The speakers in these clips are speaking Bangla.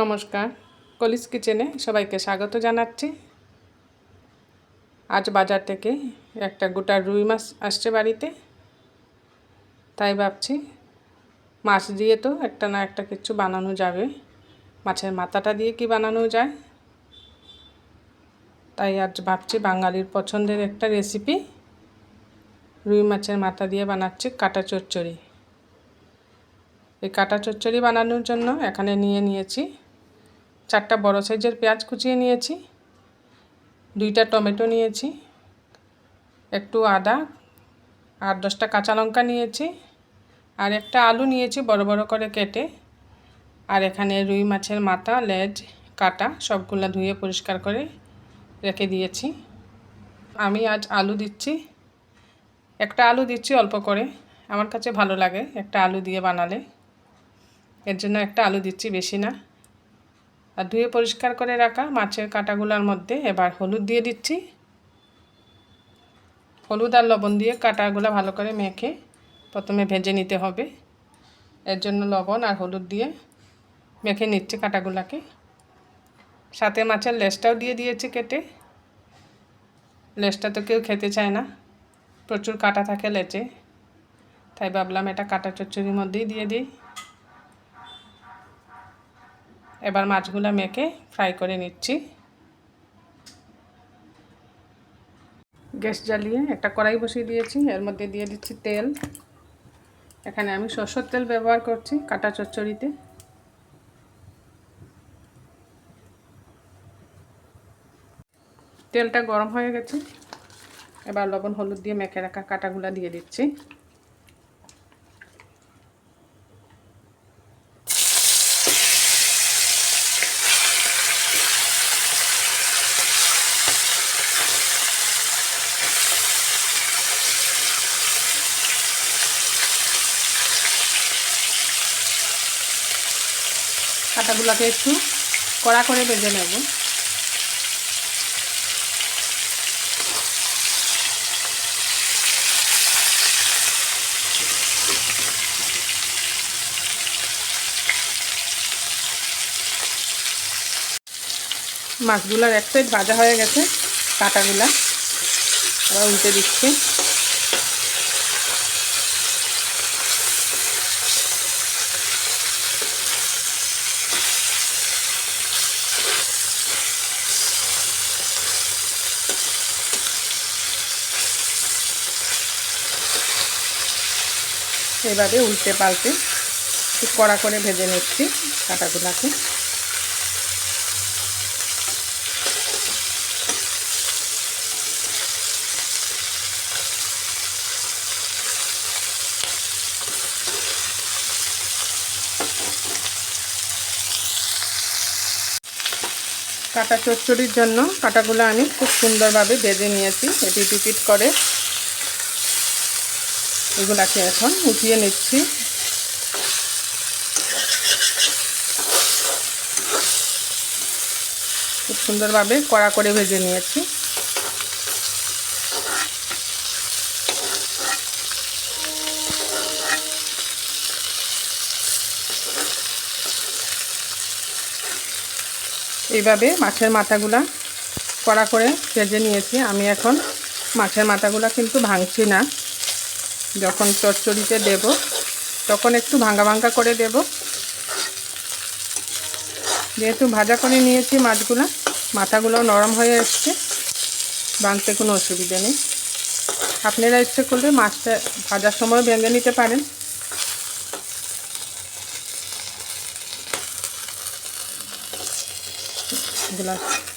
নমস্কার। কলিস কিচেনে সবাইকে স্বাগত জানাচ্ছি। আজ বাজার থেকে একটা গোটা রুই মাছ আসছে বাড়িতে। তাই ভাবছি মাছ দিয়ে তো একটা না একটা কিছু বানানো যাবে। মাছের মাথাটা দিয়ে কি বানানো যায়? তাই আজ ভাবছি বাঙালির পছন্দের একটা রেসিপি রুই মাছের মাথা দিয়ে বানাচ্ছি কাটা চচ্চড়ি। এই কাটা চচ্চড়ি বানানোর জন্য এখানে নিয়ে নিয়েছি চারটা বড় সাইজের পেঁয়াজ কুচিয়ে নিয়েছি, দুইটা টমেটো নিয়েছি, একটু আদা আর দশটা কাঁচা লঙ্কা নিয়েছি আর একটা আলু নিয়েছি বড় বড় করে কেটে আর এখানে রুই মাছের মাথা, লেজ, কাটা সবগুলো ধুয়ে পরিষ্কার করে রেখে দিয়েছি। আমি আজ আলু দিচ্ছি, একটা আলু দিচ্ছি অল্প করে, আমার কাছে ভালো লাগে একটা আলু দিয়ে বানালে, এর জন্য একটা আলু দিচ্ছি বেশি না। আর ধুয়ে পরিষ্কার করে রাখা মাছের কাঁটাগুলোর মধ্যে। এবার হলুদ দিয়ে দিচ্ছি। হলুদ আর লবণ দিয়ে কাঁটাগুলো ভালো করে মেখে প্রথমে ভেজে নিতে হবে। এর জন্য লবণ আর হলুদ দিয়ে মেখে নিচ্ছি কাঁটাগুলোকে। সাথে মাছের লেজটাও দিয়ে দিয়েছি কেটে। লেজটা তো কেউ খেতে চায় না, প্রচুর কাটা থাকে লেচে। তাই ভাবলাম এটা কাটা চচ্চড়ির মধ্যেই দিয়ে দিই। এবার মাছগুলো মেখে ফ্রাই করে নিচ্ছি। গ্যাস জ্বালিয়ে একটা কড়াই বসিয়ে দিয়েছি, এর মধ্যে দিয়ে দিচ্ছি তেল। এখানে আমি সরষের তেল ব্যবহার করছি কাটা চচ্চড়িতে। তেলটা গরম হয়ে গেছে। এবার লবণ, হলুদ দিয়ে মেখে রাখা কাটাগুলা দিয়ে দিচ্ছি। কাঁটাগুলোকে একটু কড়া করে বেজে নেব। মাছগুলোর এক সাইড হয়ে গেছে, কাঁটাগুলা। আবার উল্টে দিচ্ছি। এভাবে উল্টে পাল্টে খুব কড়া করে ভেজে নিচ্ছি কাঁটাগুলাকে। কাটা চচ্চড়ির জন্য কাটাগুলো আমি খুব সুন্দরভাবে ভেজে নিয়েছি এটি রিপিট করে। এগুলাকে এখন উঠিয়ে নিচ্ছি। খুব সুন্দরভাবে কড়া করে ভেজে নিয়েছি। এইভাবে মাছের মাথাগুলা কড়া করে ভেজে নিয়েছি। আমি এখন মাছের মাথাগুলা কিন্তু ভাঙছি না। যখন চচ্চড়িতে দেব, তখন একটু ভাঙ্গা ভাঙ্গা করে দেব। যেহেতু ভাজা করে নিয়েছি মাছগুলো, মাথাগুলো নরম হয়ে এসছে, ভাঙতে কোনো অসুবিধা নেই। আপনারা ইচ্ছে করলে মাছটা ভাজার সময় ভেঙে নিতে পারেন।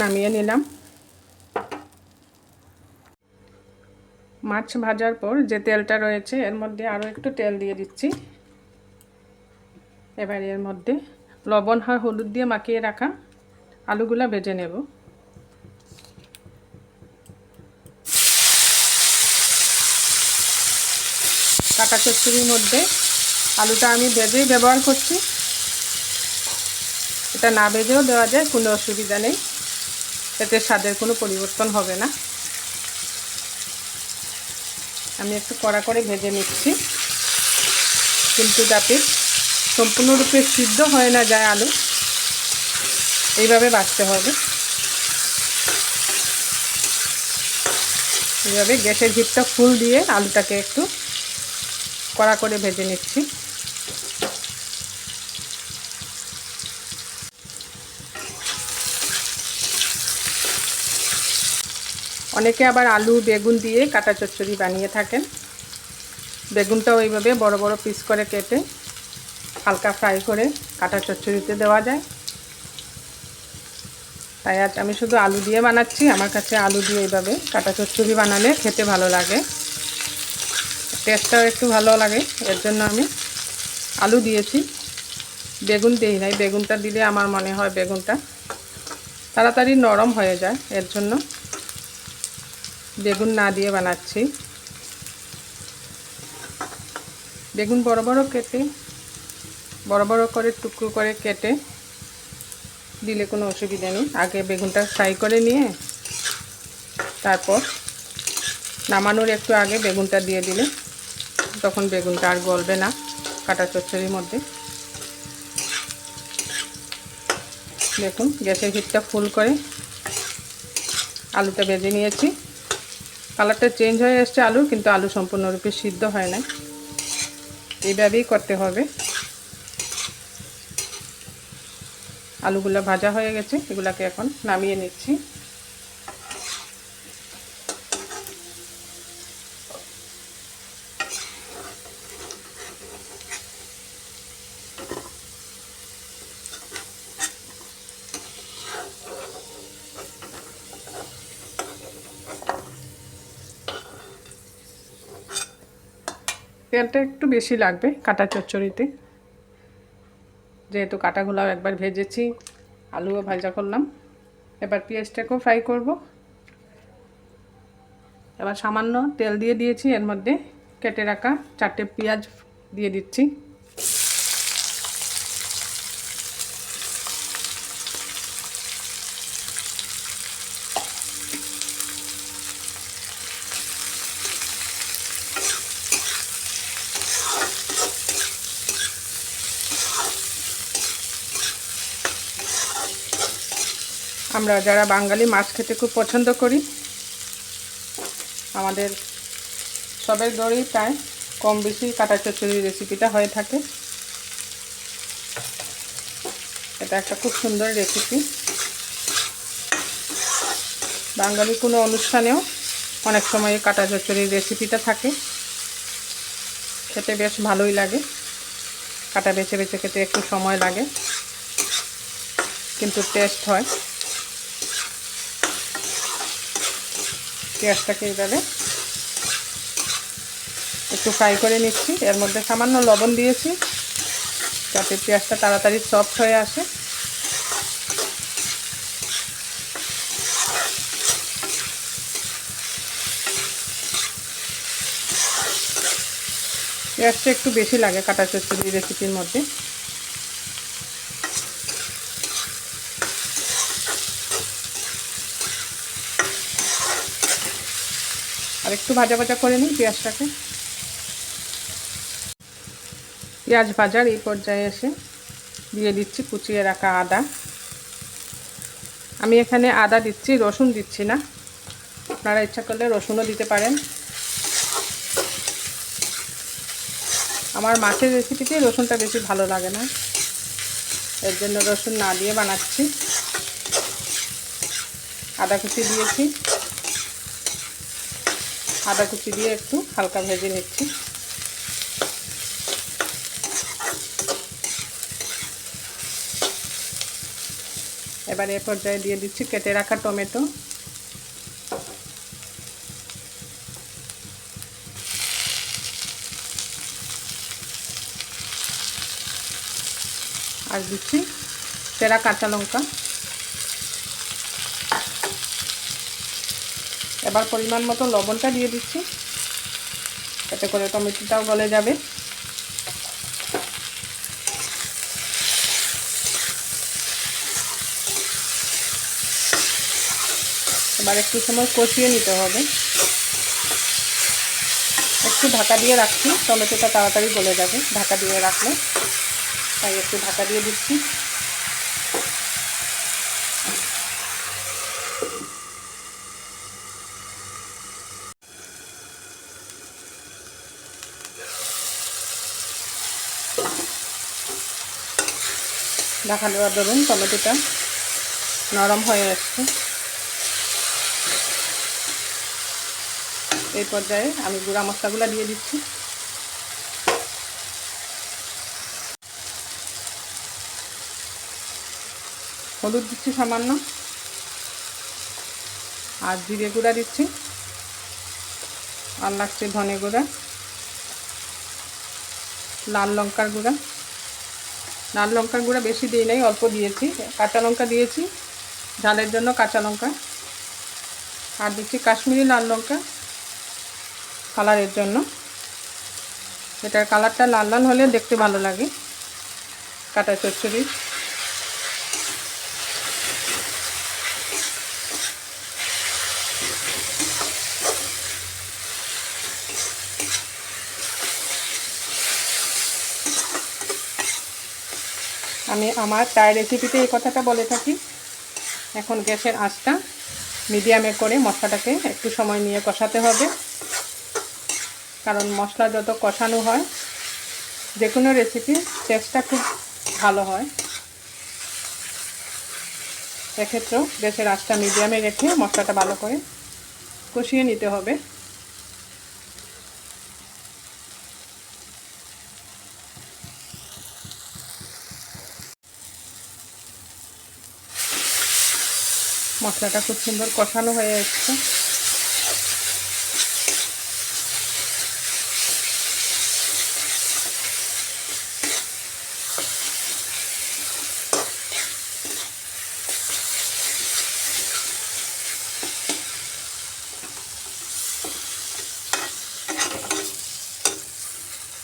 নামিয়ে নিলাম। মাছ ভাজার পর যে তেলটা রয়েছে, এর মধ্যে আরও একটু তেল দিয়ে দিচ্ছি। এবার এর মধ্যে লবণ আর হলুদ দিয়ে মাখিয়ে রাখা আলুগুলা ভেজে নেব। কাটা চচ্চড়ির মধ্যে আলুটা আমি ভেজেই ব্যবহার করছি। এটা না ভেজেও দেওয়া যায়, কোনো অসুবিধা নেই। এতে স্বাদের কোনো পরিবর্তন হবে না। আমি একটু কড়া করে ভেজে নিচ্ছি। কিন্তু যাতে সম্পূর্ণরূপে সিদ্ধ হয়ে না যায় আলু, এইভাবে বাঁচতে হবে। এইভাবে গ্যাসের হিটটা ফুল দিয়ে আলুটাকে একটু কড়া করে ভেজে নিচ্ছি। অনেকে আবার আলু, বেগুন দিয়ে কাটা চচ্চড়ি বানিয়ে থাকেন। বেগুনটাও এইভাবে বড় বড় পিস করে কেটে হালকা ফ্রাই করে কাটা চচ্চড়িতে দেওয়া যায়। তাই আজ আমি শুধু আলু দিয়ে বানাচ্ছি। আমার কাছে আলু দিয়ে এইভাবে কাটা চচ্চড়ি বানালে খেতে ভালো লাগে। টেস্টটাও একটু ভালো লাগে, এর জন্য আমি আলু দিয়েছি। বেগুন দিই নাই, বেগুনটা দিলে আমার মনে হয় বেগুনটা তাড়াতাড়ি নরম হয়ে যায়, এর জন্য। বেগুন না দিয়ে বানাচ্ছি। বেগুন বড় বড় কেটে, বড় বড় করে টুকরো করে কেটে দিলে কোনো অসুবিধা নেই। আগে বেগুনটা ফ্রাই করে নিয়ে তারপর নামানোর একটু আগে বেগুনটা দিয়ে দিলে তখন বেগুনটা আর গলবে না কাটা চচ্চড়ির মধ্যে। দেখুন, গ্যাসের হিটটা ফুল করে আলুটা বেজে নিয়েছি। কালারটা চেঞ্জ হয়ে এসছে আলু, কিন্তু আলু সম্পূর্ণরূপে সিদ্ধ হয় না এইভাবেই করতে হবে। আলুগুলো ভাজা হয়ে গেছে, এগুলাকে এখন নামিয়ে নিচ্ছি। তেলটা একটু বেশি লাগবে কাটা চচ্চড়িতে। যেহেতু কাটাগুলাও একবার ভেজেছি, আলুও ভাজা করলাম। এবার পেঁয়াজটাকেও ফ্রাই করব। এবার সামান্য তেল দিয়ে দিয়েছি, এর মধ্যে কেটে রাখা চারটে পেঁয়াজ দিয়ে দিচ্ছি। আমরা যারা বাঙালি মাছ খেতে খুব পছন্দ করি, আমাদের সবের দরই প্রায় কম বেশি কাটা চচ্চড়ি রেসিপিটা হয়ে থাকে। এটা একটা খুব সুন্দর রেসিপি বাঙালি কোনো অনুষ্ঠানেও অনেক সময় কাটা চচ্চড়ির রেসিপিটা থাকে। খেতে বেশ ভালোই লাগে। কাটা বেছে বেছে খেতে একটু সময় লাগে। কিন্তু টেস্ট হয়। পেঁয়াজটাকে এইভাবে একটু ফ্রাই করে নিচ্ছি। এর মধ্যে সামান্য লবণ দিয়েছি, যাতে পেঁয়াজটা তাড়াতাড়ি সফট হয়ে আসে। পেঁয়াজটা একটু বেশি লাগে কাটা চচ্চড়ি রেসিপির মধ্যে। আর একটু ভাজা ভাজা করে নিই পেঁয়াজটাকে। পেঁয়াজ ভাজার এই পর্যায়ে এসে দিয়ে দিচ্ছি কুচিয়ে রাখা আদা। আমি এখানে আদা দিচ্ছি, রসুন দিচ্ছি না। আপনারা ইচ্ছা করলে রসুনও দিতে পারেন। আমার মাছের রেসিপিতে রসুনটা বেশি ভালো লাগে না। এর জন্য রসুন না দিয়ে বানাচ্ছি। আদা কুচি দিয়েছি। আদা কুচি দিয়ে একটু হালকা ভেজে নিচ্ছি। এবার এ পর্যায়ে দিয়ে দিচ্ছি কেটে রাখা টমেটো। আর দিচ্ছি সেরা কাঁচা লঙ্কা। এবার পরিমাণ মতো লবণটা দিয়ে দিচ্ছি। এতে করে টমেটোটাও গলে যাবে। এবার একটু সময় কষিয়ে নিতে হবে। একটু ঢাকা দিয়ে রাখছি, টমেটোটা তাড়াতাড়ি গলে যাবে। ঢাকা দিয়ে রাখলে তাই একটু ঢাকা দিয়ে দিচ্ছি। ঢাকা দেওয়ার ধরুন টমেটোটা নরম হয়ে আসছে। এই পর্যায়ে আমি গুঁড়া মশলাগুলো দিয়ে দিচ্ছি। হলুদ দিচ্ছি সামান্য, আর জিরে গুঁড়া দিচ্ছি। আর লাগছে ধনে গুঁড়া, লাল লঙ্কার গুঁড়া। লাল লঙ্কার গুঁড়া বেশি দিই নাই, অল্প দিয়েছি। কাঁচা লঙ্কা দিয়েছি, ঝালের জন্য কাঁচা লঙ্কা। আর দিচ্ছি কাশ্মীরি লাল লঙ্কা কালারের জন্য। এটার কালারটা লাল লাল হলে দেখতে ভালো লাগে। কাটা চচ্চড়ি। আমি আমার চায়ের রেসিপিতে এই কথাটা বলে থাকি। এখন গ্যাসের আঁচটা মিডিয়ামে করে মশলাটাকে একটু সময় নিয়ে কষাতে হবে। কারণ মশলা যত কষানো হয় যে কোনো রেসিপি টেস্টটা খুব ভালো হয়। এক্ষেত্রেও গ্যাসের আঁচটা মিডিয়ামে রেখে মশলাটা ভালো করে কষিয়ে নিতে হবে। মশলাটা খুব সুন্দর কষানো হয়ে এসছে।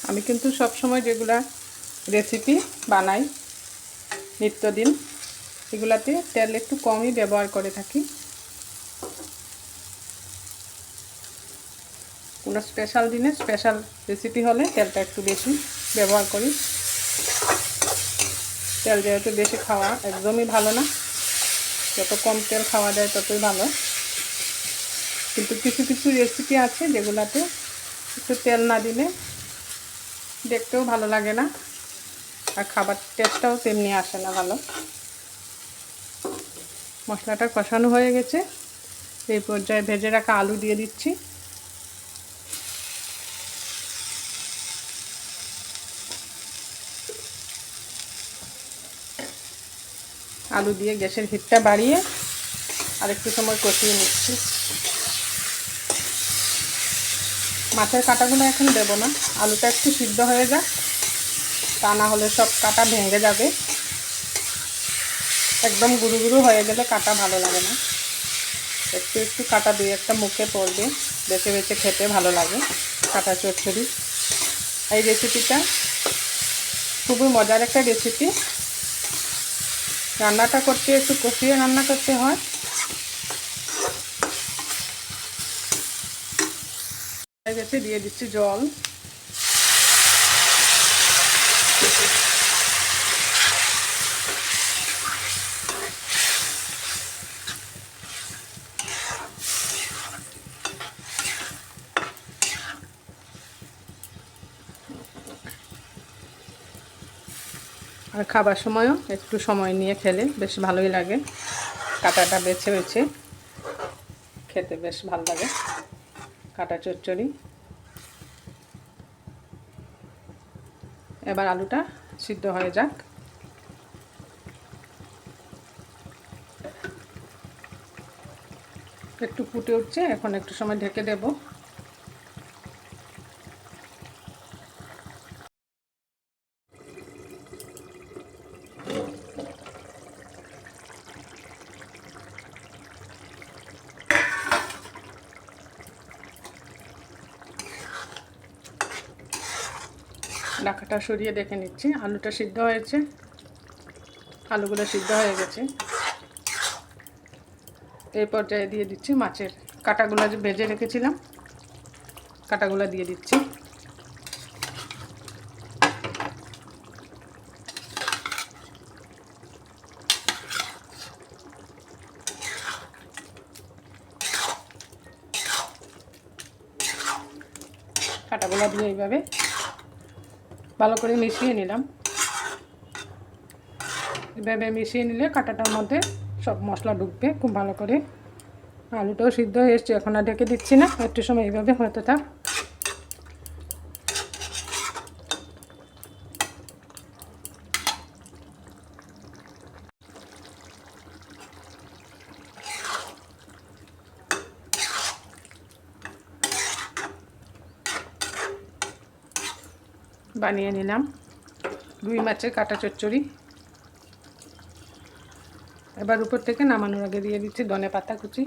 আমি কিন্তু সব সময় যেগুলা রেসিপি বানাই নিত্যদিন। এগুলাতে তেল একটু কমই ব্যবহার করে থাকি। কোনো স্পেশাল দিনে স্পেশাল রেসিপি হলে তেলটা একটু বেশি ব্যবহার করি। তেল যেহেতু বেশি খাওয়া একদমই ভালো না। যত কম তেল খাওয়া যায় ততই ভালো। কিন্তু কিছু কিছু রেসিপি আছে যেগুলাতে একটু তেল না দিলে দেখতেও ভালো লাগে না। আর খাবার টেস্টটাও তেমনি আসে না ভালো। মশলাটা কষানো হয়ে গেছে। এই পর্যায়ে ভেজে রাখা আলু দিয়ে দিচ্ছি। আলু দিয়ে গ্যাসের হিটটা বাড়িয়ে আর একটু সময় কষিয়ে নিচ্ছি। মাছের কাঁটাগুলো এখন দেবো না। আলুটা একটু সিদ্ধ হয়ে যাক। তা না হলে সব কাঁটা ভেঙে যাবে। একদম গুরু গুরু হয়ে গেলে কাটা ভালো লাগে না। একটু একটু কাটা দুই একটা মুখে পড়বে, বেছে বেছে খেতে ভালো লাগে, কাটা চচ্চড়ি। এই রেসিপিটা খুবই মজার একটা রেসিপি রান্নাটা করতে একটু কষিয়ে রান্না করতে হয়। দিয়ে দিচ্ছি জল। খাবার সময়ও একটু সময় নিয়ে খেলে, বেশ ভালোই লাগে। কাটাটা বেছে বেছে খেতে বেশ ভালো লাগে। কাটা চচ্চড়ি। এবার আলুটা সিদ্ধ হয়ে যাক। একটু ফুটে উঠছে, এখন একটু সময় ঢেকে দেবো। ডাকাটা সরিয়ে দেখে নিচ্ছি। আলুটা সিদ্ধ হয়েছে। আলুগুলো সিদ্ধ হয়ে গেছে। এই পর্যায়ে দিয়ে দিচ্ছি মাছের কাটাগুলো যে ভেজে রেখেছিলাম, কাটাগুলো দিয়ে দিচ্ছি কাটাগুলো দিয়ে এইভাবে ভালো করে মিশিয়ে নিলাম। এভাবে মিশিয়ে নিলে কাঁটাটার মধ্যে সব মশলা ঢুকবে, খুব ভালো করে। আলুটাও সিদ্ধ হয়ে এসছে, এখন আর ঢেকে দিচ্ছি না, একটু সময় এইভাবে হতে থাক। বানিয়ে নিলাম। রুই মাছের কাটা চচ্চড়ি। এবার উপর থেকে নামানোর আগে দিয়ে দিচ্ছি ধনে পাতা কুচি।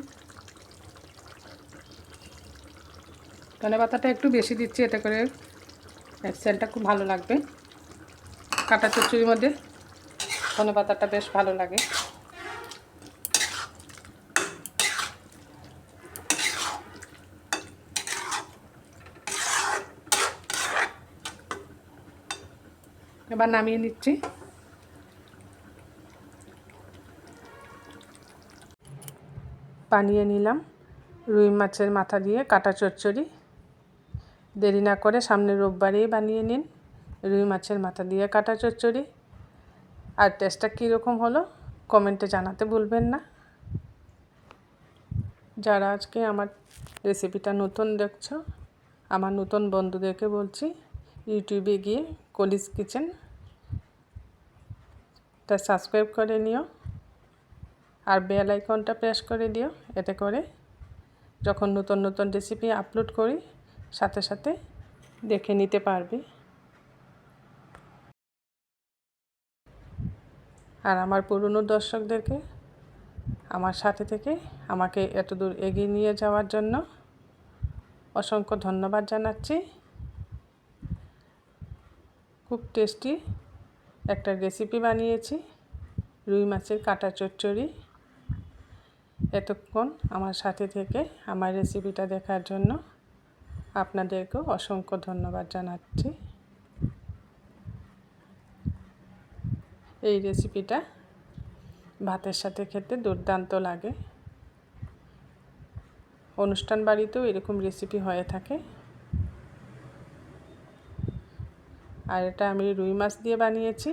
ধনে পাতাটা একটু বেশি দিচ্ছি, এতে করে সেলটা খুব ভালো লাগবে। কাটা চচ্চড়ির মধ্যে ধনে পাতাটা বেশ ভালো লাগে। এবার নামিয়ে নিচ্ছি। বানিয়ে নিলাম। রুই মাছের মাথা দিয়ে কাটা চচ্চড়ি। দেরি না করে সামনে রোববারেই বানিয়ে নিন। রুই মাছের মাথা দিয়ে কাটা চচ্চড়ি। আর টেস্টটা কীরকম হলো কমেন্টে জানাতে ভুলবেন না। যারা আজকে আমার রেসিপিটা নতুন দেখছ, আমার নতুন বন্ধুদেরকে বলছি, ইউটিউবে গিয়ে কলিস কিচেন তা সাবস্ক্রাইব করে নিও আর বেল আইকনটা প্রেস করে দিও, এতে করে যখন নতুন নতুন রেসিপি আপলোড করি, সাথে সাথে দেখে নিতে পারবে। আর আমার পুরনো দর্শকদেরকে, আমার সাথে থেকে আমাকে এতদূর এগিয়ে নিয়ে যাওয়ার জন্য অসংখ্য ধন্যবাদ জানাচ্ছি। খুব টেস্টি একটা রেসিপি বানিয়েছি, রুই মাছের কাটা চচ্চড়ি। এতক্ষণ আমার সাথে থেকে আমার রেসিপিটা দেখার জন্য আপনাদেরকেও অসংখ্য ধন্যবাদ জানাচ্ছি। এই রেসিপিটা ভাতের সাথে খেতে দুর্দান্ত লাগে। অনুষ্ঠান বাড়িতেও এরকম রেসিপি হয়ে থাকে। আর এটা আমি রুই মাছ দিয়ে বানিয়েছি।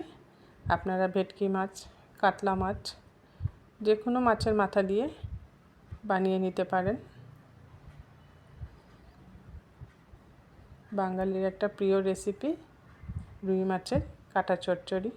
আপনারা ভেটকি মাছ, কাতলা মাছ, যে কোনো মাছের মাথা দিয়ে বানিয়ে নিতে পারেন। বাঙালির একটা প্রিয় রেসিপি রুই মাছের কাটা চচ্চড়ি।